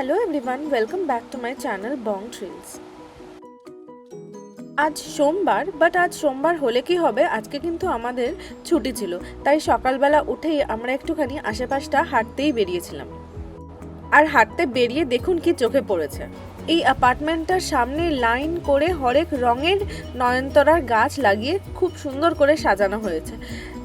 Hello everyone welcome back to my channel Bong thrills আজ সোমবার but আজ সোমবার হলে কি হবে? আজকে কিন্তু আমাদের ছুটি ছিল। তাই সকালবেলা উঠেই আমরা একটুখানি আশেপাশটা হাঁটতেই বেরিয়েছিলাম। আর হাঁটতে বেরিয়ে দেখুন কি চোখে পড়েছে। এই অ্যাপার্টমেন্টটার সামনে লাইন করে হরেক রঙের নয়নতরার গাছ লাগিয়ে খুব সুন্দর করে সাজানো হয়েছে।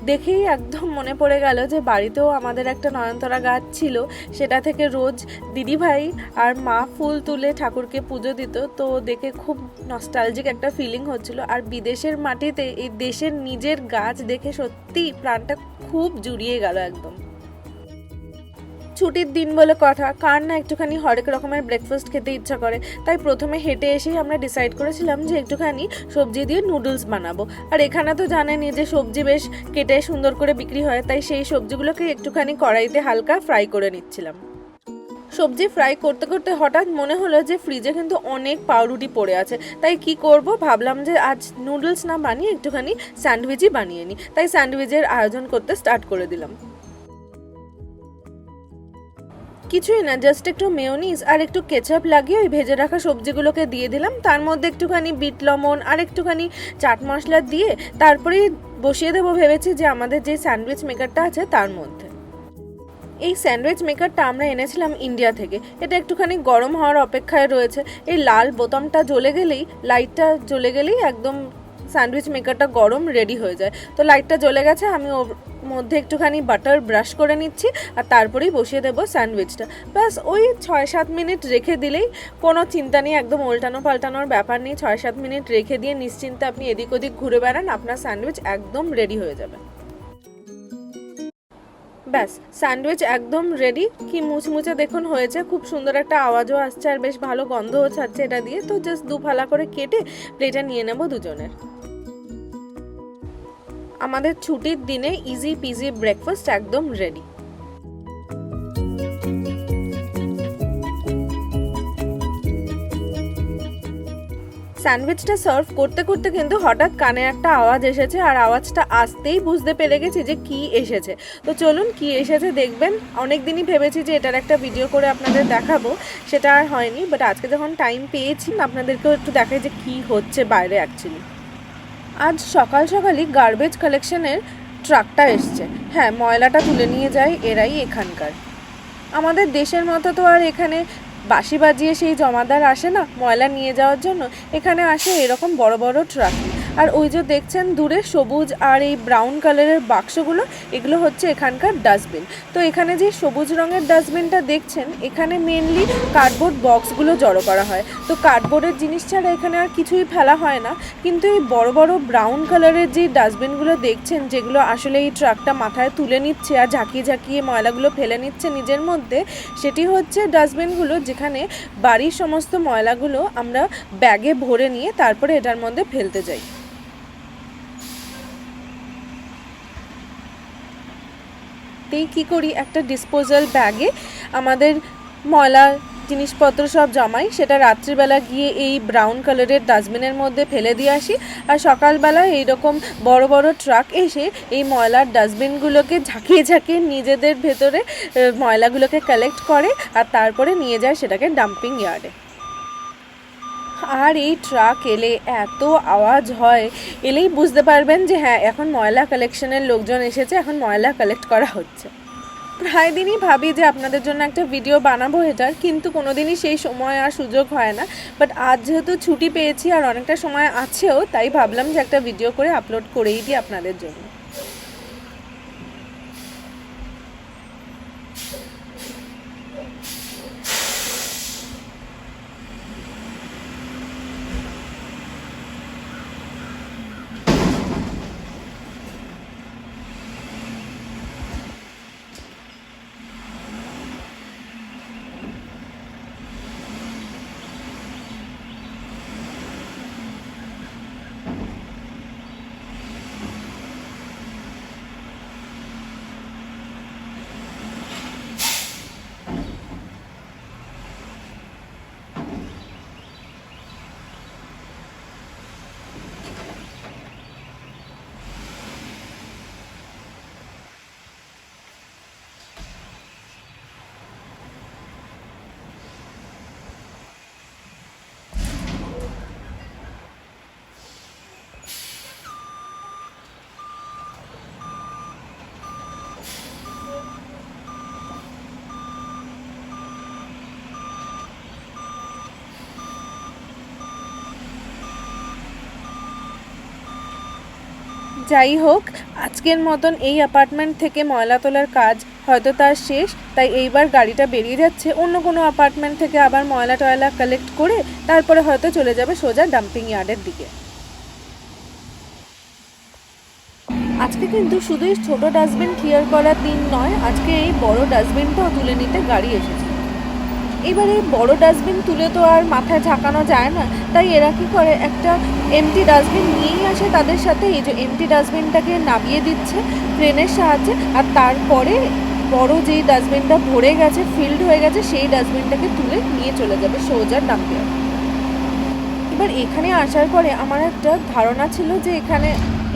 দেখেই একদম মনে পড়ে গেল যে বাড়িতেও আমাদের একটা নয়নতরা গাছ ছিল। সেটা থেকে রোজ দিদিভাই আর মা ফুল তুলে ঠাকুরকে পুজো দিত। তো দেখে খুব নস্টালজিক একটা ফিলিং হচ্ছিল। আর বিদেশের মাটিতে এই দেশের নিজের গাছ দেখে সত্যি প্রাণটা খুব জুড়িয়ে গেল একদম। ছুটির দিন বলে কথা। কার না একটুখানি হরেক রকমের ব্রেকফাস্ট খেতে ইচ্ছা করে। তাই প্রথমে হেঁটে এসেই আমরা ডিসাইড করেছিলাম যে একটুখানি সবজি দিয়ে নুডলস বানাবো। আর এখানে তো জানেনই যে সবজি বেশ কেটে সুন্দর করে বিক্রি হয়, তাই সেই সবজিগুলোকে একটুখানি কড়াইতে হালকা ফ্রাই করে নিচ্ছিলাম। সবজি ফ্রাই করতে করতে হঠাৎ মনে হলো যে ফ্রিজে কিন্তু অনেক পাউরুটি পড়ে আছে। তাই কি করব? ভাবলাম যে আজ নুডলস না বানিয়ে একটুখানি স্যান্ডউইচই বানিয়ে নিই। তাই স্যান্ডউইচের আয়োজন করতে স্টার্ট করে দিলাম। কিছুই না জাস্ট একটু মেয়োনিজ আর একটু কেচাপ লাগিয়ে ওই ভেজে রাখা সবজিগুলোকে দিয়ে দিলাম। তার মধ্যে একটুখানি বিট লবণ আর একটুখানি চাট মশলা দিয়ে তারপরেই বসিয়ে দেবো ভেবেছি যে আমাদের যে স্যান্ডউইচ মেকারটা আছে তার মধ্যে। এই স্যান্ডউইচ মেকারটা আমরা এনেছিলাম ইন্ডিয়া থেকে। এটা একটুখানি গরম হওয়ার অপেক্ষায় রয়েছে। এই লাল বোতামটা জ্বলে গেলেই লাইটটা জ্বলে গেলেই একদম স্যান্ডউইচ মেকারটা গরম রেডি হয়ে যায়। তো লাইটটা জ্বলে গেছে, আমি ওর মধ্যে একটুখানি বাটার ব্রাশ করে নিচ্ছি আর তারপরেই বসিয়ে দেবো স্যান্ডউইচটা। ব্যাস, ওই ছয় সাত মিনিট রেখে দিলেই কোনো চিন্তা নেই, একদম উল্টানো পাল্টানোর ব্যাপার নেই। ছয় সাত মিনিট রেখে দিয়ে নিশ্চিন্তে আপনি এদিক ওদিক ঘুরে বেড়ান, আপনার স্যান্ডউইচ একদম রেডি হয়ে যাবে। ব্যাস, স্যান্ডউইচ একদম রেডি কি মুচমুচে দেখুন হয়েছে, খুব সুন্দর একটা আওয়াজও আসছে আর বেশ ভালো গন্ধও ছাড়ছে এটা দিয়ে। তো জাস্ট দু ফালা করে কেটে প্লেটে নিয়ে নেব দুজনের। আমাদের ছুটির দিনে ইজি পিজি ব্রেকফাস্ট একদম রেডি স্যান্ডউইচটা সার্ভ করতে করতে কিন্তু হঠাৎ কানে একটা আওয়াজ এসেছে আর আওয়াজটা আসতেই বুঝতে পেরে গেছি যে কি এসেছে। তো চলুন কি এসেছে দেখবেন। অনেক দিনই ভেবেছি যে এটার একটা ভিডিও করে আপনাদের দেখাবো। সেটা আর হয়নি বাট আজকে যখন টাইম পেয়েছি, আপনাদেরকেও একটু দেখাই যে কি হচ্ছে বাইরে অ্যাকচুয়ালি আজ সকাল সকালই গার্বেজ কালেকশনের ট্রাকটা এসছে। হ্যাঁ ময়লাটা তুলে নিয়ে যায় এরাই এখানকার। আমাদের দেশের মতো তো আর এখানে বাসি বাজিয়ে সেই জমাদার আসে না ময়লা নিয়ে যাওয়ার জন্য। এখানে আসে এরকম বড় বড় ট্রাক আর ওই যে দেখছেন দূরে সবুজ আর এই ব্রাউন কালারের বাক্সগুলো, এগুলো হচ্ছে এখানকার ডাস্টবিন তো এখানে যে সবুজ রঙের ডাস্টবিনটা দেখছেন, এখানে মেনলি কার্ডবোর্ড বক্সগুলো জড়ো করা হয়। তো কার্ডবোর্ডের জিনিস ছাড়া এখানে আর কিছুই ফেলা হয় না। কিন্তু এই বড় বড় ব্রাউন কালারের যে ডাস্টবিনগুলো দেখছেন, যেগুলো আসলে এই ট্রাকটা মাথায় তুলে নিচ্ছে আর ঝাঁকিয়ে ঝাঁকিয়ে ময়লাগুলো ফেলে নিচ্ছে নিজের মধ্যে, সেটি হচ্ছে ডাস্টবিনগুলো যেখানে বাড়ির সমস্ত ময়লাগুলো আমরা ব্যাগে ভরে নিয়ে তারপরে এটার মধ্যে ফেলতে যাই। তেই কী করি? একটা ডিসপোজাল ব্যাগে আমাদের ময়লা জিনিসপত্র সব জমাই, সেটা রাত্রিবেলা গিয়ে এই ব্রাউন কালারের ডাস্টবিনের মধ্যে ফেলে দিয়ে আসি। আর সকালবেলা এইরকম বড় বড় ট্রাক এসে এই ময়লার ডাস্টবিনগুলোকে ঝাঁকিয়ে ঝাঁকিয়ে নিজেদের ভেতরে ময়লাগুলোকে কালেক্ট করে আর তারপরে নিয়ে যায় সেটাকে ডাম্পিং ইয়ার্ডে আর এই ট্রাক এলে এত আওয়াজ হয়, এলেই বুঝতে পারবেন যে হ্যাঁ এখন ময়লা কালেকশনের লোকজন এসেছে, এখন ময়লা কালেক্ট করা হচ্ছে। প্রায় দিনই ভাবি যে আপনাদের জন্য একটা ভিডিও বানাবো এটার কিন্তু কোনোদিনই সেই সময় আর সুযোগ হয় না। বাট আজ যেহেতু ছুটি পেয়েছি আর অনেকটা সময় আছেও, তাই ভাবলাম যে একটা ভিডিও করে আপলোড করেই দিই আপনাদের জন্য। যাই হোক, আজকের মতন এই অ্যাপার্টমেন্ট থেকে ময়লা তোলার কাজ হয়তো তার শেষ, তাই এইবার গাড়িটা বেরিয়ে যাচ্ছে অন্য কোনো অ্যাপার্টমেন্ট থেকে আবার ময়লা টয়লা কালেক্ট করে তারপরে হয়তো চলে যাবে সোজা ডাম্পিং ইয়ার্ডের দিকে। আজকে কিন্তু শুধুই ছোট ডাস্টবিন ক্লিয়ার করার দিন নয়, আজকে এই বড় ডাস্টবিনটাও তুলে নিতে গাড়ি এসেছে। এবার বড় ডাস্টবিন তুলে তো আর মাথায় ঝাঁকানো যায় না। তাই এরা কি করে? একটা এমটি ডাস্টবিন নিয়েই আসে তাদের সাথে। এই যে এমটি ডাস্টবিনটাকে নামিয়ে দিচ্ছে ট্রেনের সাহায্যে। আর তারপরে বড় যেই ডাস্টবিনটা ভরে গেছে ফিল্ড হয়ে গেছে, সেই ডাস্টবিনটাকে তুলে নিয়ে চলে যাবে সোজা ডাম্পে এবার এখানে আসার পরে আমার একটা ধারণা ছিল যে এখানে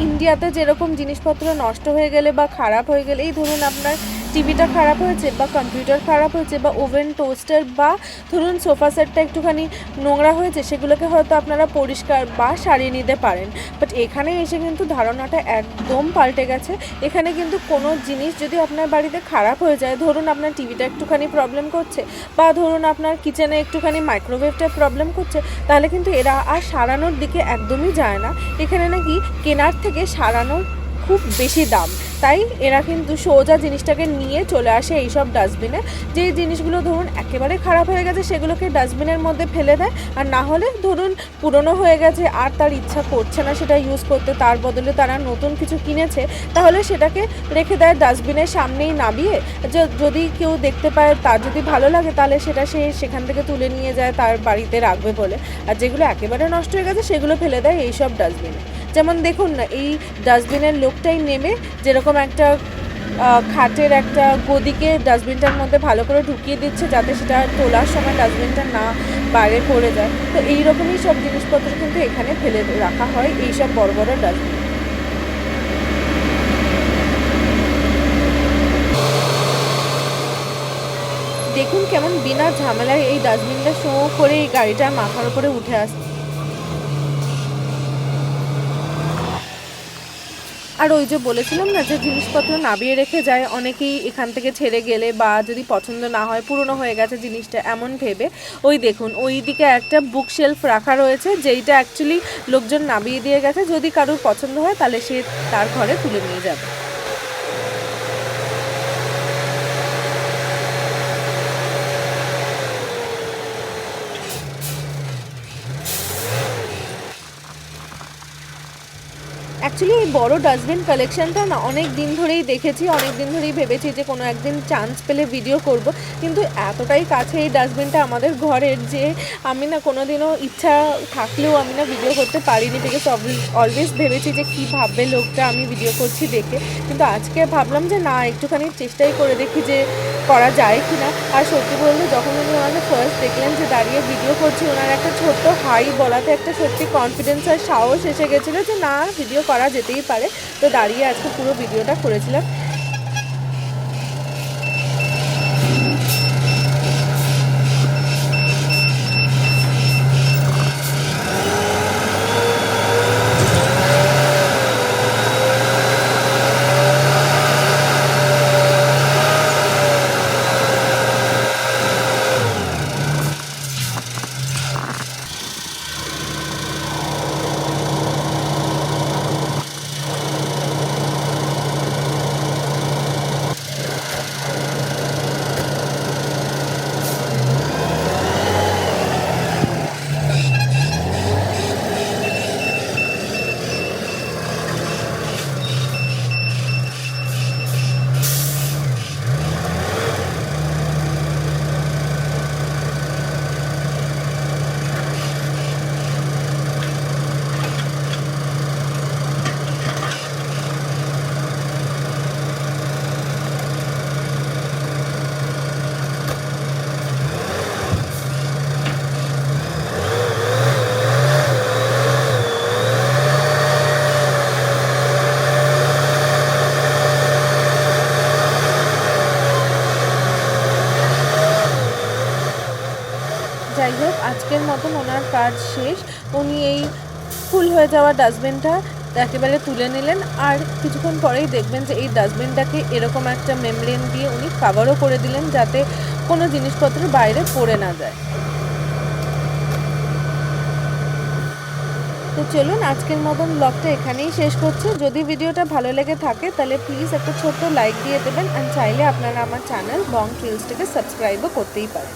ইন্ডিয়াতে যেরকম জিনিসপত্র নষ্ট হয়ে গেলে বা খারাপ হয়ে গেলে, এই ধরুন আপনার টিভিটা খারাপ হয়েছে বা কম্পিউটার খারাপ হয়েছে বা ওভেন টোস্টার বা ধরুন সোফা সেটটা একটুখানি নোংরা হয়েছে, সেগুলোকে হয়তো আপনারা পরিষ্কার বা সারিয়ে নিতে পারেন। বাট এখানে এসে কিন্তু ধারণাটা একদম পাল্টে গেছে। এখানে কিন্তু কোনো জিনিস যদি আপনার বাড়িতে খারাপ হয়ে যায়, ধরুন আপনার টিভিটা একটুখানি প্রবলেম করছে বা ধরুন আপনার কিচেনে একটুখানি মাইক্রোওয়েভটা প্রবলেম করছে, তাহলে কিন্তু এরা আর সারানোর দিকে একদমই যায় না। এখানে নাকি কেনার থেকে সারানোর খুব বেশি দাম। তাই এরা কিন্তু সোজা জিনিসটাকে নিয়ে চলে আসে এইসব ডাস্টবিনে। যে জিনিসগুলো ধরুন একেবারে খারাপ হয়ে গেছে সেগুলোকে ডাস্টবিনের মধ্যে ফেলে দেয়। আর না হলে ধরুন পুরনো হয়ে গেছে আর তার ইচ্ছা করছে না সেটা ইউজ করতে, তার বদলে তারা নতুন কিছু কিনেছে, তাহলে সেটাকে রেখে দেয় ডাস্টবিনের সামনেই নামিয়ে। যদি কেউ দেখতে পায় তার যদি ভালো লাগে তাহলে সেটা সে সেখান থেকে তুলে নিয়ে যায়, তার বাড়িতে রাখবে বলে। আর যেগুলো একেবারে নষ্ট হয়ে গেছে সেগুলো ফেলে দেয় এইসব ডাস্টবিনে। যেমন দেখুন না, এই ডাস্টবিনের লোকটাই নেমে যেরকম একটা খাটের একটা গদিকে ডাস্টবিনটার মধ্যে ভালো করে ঢুকিয়ে দিচ্ছে যাতে সেটা তোলার সময় ডাস্টবিনটা না বাইরে পড়ে যায়। তো এই রকমই সব জিনিসপত্র কিন্তু এখানে ফেলে রাখা হয় এই সব বড় বড় ডাস্টবিন। দেখুন কেমন বিনা ঝামেলায় এই ডাস্টবিনটা শো করে এই গাড়িটার মাথার উপরে উঠে আসছে। আর ওই যে বলেছিলাম না যে জিনিসপত্র নাবিয়ে রেখে যায়, অনেকেই এখান থেকে ছেড়ে গেলে বা যদি পছন্দ না হয়, পুরনো হয়ে গেছে জিনিসটা এমন ভেবে। ওই দেখুন, ওই দিকে একটা বুক শেলফ রাখা রয়েছে, যেইটা অ্যাকচুয়ালি লোকজন নাবিয়ে দিয়ে গেছে। যদি কারোর পছন্দ হয়, তাহলে সে তার ঘরে তুলে নিয়ে যাবে। অ্যাকচুয়ালি এই বড় ডাস্টবিন কালেকশনটা না অনেক দিন ধরেই দেখেছি। অনেক দিন ধরেই ভেবেছি যে কোনো একদিন চান্স পেলে ভিডিও করব। কিন্তু এতটাই কাছে এই ডাস্টবিনটা আমাদের ঘরের যে আমি না কোনো দিনও ইচ্ছা থাকলেও আমি না ভিডিও করতে পারিনি বিকজ অলওয়েজ ভেবেছি যে কী ভাববে লোকটা, আমি ভিডিও করছি দেখে। কিন্তু আজকে ভাবলাম যে না, একটুখানি চেষ্টাই করে দেখি যে করা যায় কি না আর সত্যি বলতে যখন উনি ওনাকে ফার্স্ট দেখলেন যে দাঁড়িয়ে ভিডিও করছি ওনার একটা ছোট্ট হাই বলাতে একটা সত্যি কনফিডেন্স আর সাহস এসে গেছিল যে না ভিডিও করা যেতেই পারে। তো দাঁড়িয়ে আজকে পুরো ভিডিওটা করেছিলাম যাই হোক মতন ওনার কাজ শেষ। উনি এই ফুল হয়ে যাওয়া ডাস্টবিনটা একেবারে তুলে নিলেন আর কিছুক্ষণ পরেই দেখবেন যে এই ডাস্টবিনটাকে এরকম একটা মেমব্রেন দিয়ে উনি কাভারও করে দিলেন যাতে কোনো জিনিসপত্র বাইরে পড়ে না যায়। তো চলুন আজকের মতন ব্লগটা এখানেই শেষ করছি। যদি ভিডিওটা ভালো লেগে থাকে তাহলে প্লিজ একটা ছোট্ট লাইক দিয়ে দেবেন আর চাইলে আপনারা আমার চ্যানেল বং ট্রিলসটিকে সাবস্ক্রাইবও করতেই পারেন।